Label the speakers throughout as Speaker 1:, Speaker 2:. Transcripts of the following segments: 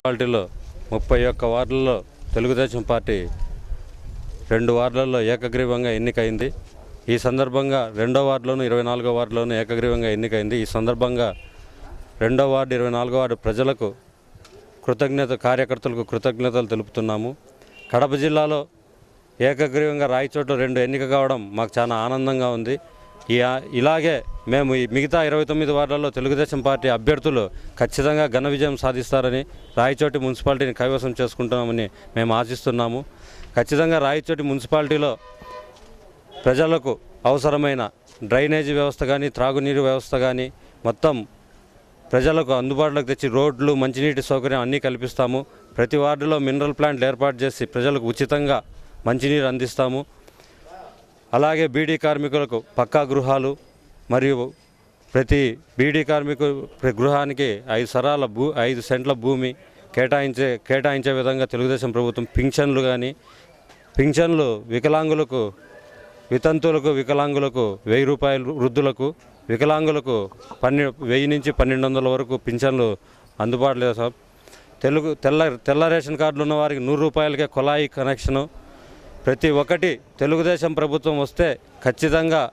Speaker 1: మున్సిపాలిటీలో ముప్పై ఒక్క వార్డులలో తెలుగుదేశం పార్టీ రెండు వార్డులలో ఏకగ్రీవంగా ఎన్నికైంది. ఈ సందర్భంగా రెండో వార్డులోను ఇరవై నాలుగో వార్డులోను ఏకగ్రీవంగా ఎన్నికైంది. ఈ సందర్భంగా రెండో వార్డు ఇరవై నాలుగో వార్డు ప్రజలకు కృతజ్ఞత కార్యకర్తలకు కృతజ్ఞతలు తెలుపుతున్నాము. కడప జిల్లాలో ఏకగ్రీవంగా రాయచోట రెండు ఎన్నిక కావడం మాకు చాలా ఆనందంగా ఉంది. ఇలాగే మేము ఈ మిగతా ఇరవై తొమ్మిది వార్డులలో తెలుగుదేశం పార్టీ అభ్యర్థులు ఖచ్చితంగా ఘన విజయం సాధిస్తారని రాయచోటి మున్సిపాలిటీని కైవసం చేసుకుంటామని మేము ఆశిస్తున్నాము. ఖచ్చితంగా రాయచోటి మున్సిపాలిటీలో ప్రజలకు అవసరమైన డ్రైనేజీ వ్యవస్థ కానీ త్రాగునీరు వ్యవస్థ కానీ మొత్తం ప్రజలకు అందుబాటులోకి తెచ్చి రోడ్లు మంచినీటి సౌకర్యం అన్నీ కల్పిస్తాము. ప్రతి వార్డులో మినరల్ ప్లాంట్లు ఏర్పాటు చేసి ప్రజలకు ఉచితంగా మంచినీరు అందిస్తాము. అలాగే బీడీ కార్మికులకు పక్కా గృహాలు మరియు ప్రతి బీడీ కార్మికు గృహానికి ఐదు సరాల భూ ఐదు సెంట్ల భూమి కేటాయించే కేటాయించే విధంగా తెలుగుదేశం ప్రభుత్వం పింఛన్లు కానీ పింఛన్లు వికలాంగులకు వితంతువులకు వికలాంగులకు వెయ్యి రూపాయలు వృద్ధులకు వికలాంగులకు పన్నె వెయ్యి నుంచి పన్నెండు వందల వరకు పింఛన్లు అందుబాటులో సార్ తెలుగు తెల్ల తెల్ల రేషన్ కార్డులు ఉన్న వారికి నూరు రూపాయలకే కుళాయి కనెక్షను ప్రతి ఒక్కటి తెలుగుదేశం ప్రభుత్వం వస్తే ఖచ్చితంగా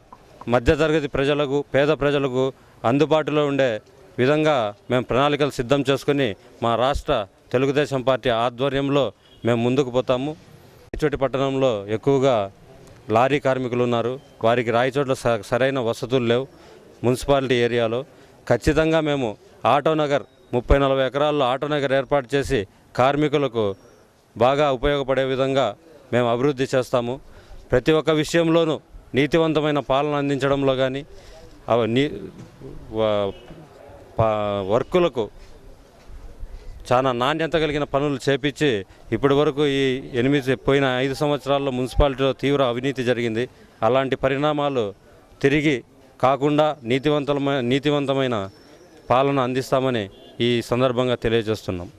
Speaker 1: మధ్యతరగతి ప్రజలకు పేద ప్రజలకు అందుబాటులో ఉండే విధంగా మేము ప్రణాళికలు సిద్ధం చేసుకొని మా రాష్ట్ర తెలుగుదేశం పార్టీ ఆధ్వర్యంలో మేము ముందుకు పోతాము. రాయచోటి పట్టణంలో ఎక్కువగా లారీ కార్మికులు ఉన్నారు. వారికి రాయచోట్ల స- సరైన వసతులు లేవు మున్సిపాలిటీ ఏరియాలో. ఖచ్చితంగా మేము ఆటోనగర్ ముప్పై నలభై ఎకరాల్లో ఆటోనగర్ ఏర్పాటు చేసి కార్మికులకు బాగా ఉపయోగపడే విధంగా మేము అభివృద్ధి చేస్తాము. ప్రతి ఒక్క విషయంలోనూ నీతివంతమైన పాలన అందించడంలో కానీ నీ వర్కులకు చాలా నాణ్యత కలిగిన పనులు చేపించి ఇప్పటి వరకు ఈ ఎనిమిది పోయిన ఐదు సంవత్సరాల్లో మున్సిపాలిటీలో తీవ్ర అవినీతి జరిగింది. అలాంటి పరిణామాలు తిరిగి కాకుండా నీతివంతమైన నీతివంతమైన పాలన అందిస్తామని ఈ సందర్భంగా తెలియజేస్తున్నాం.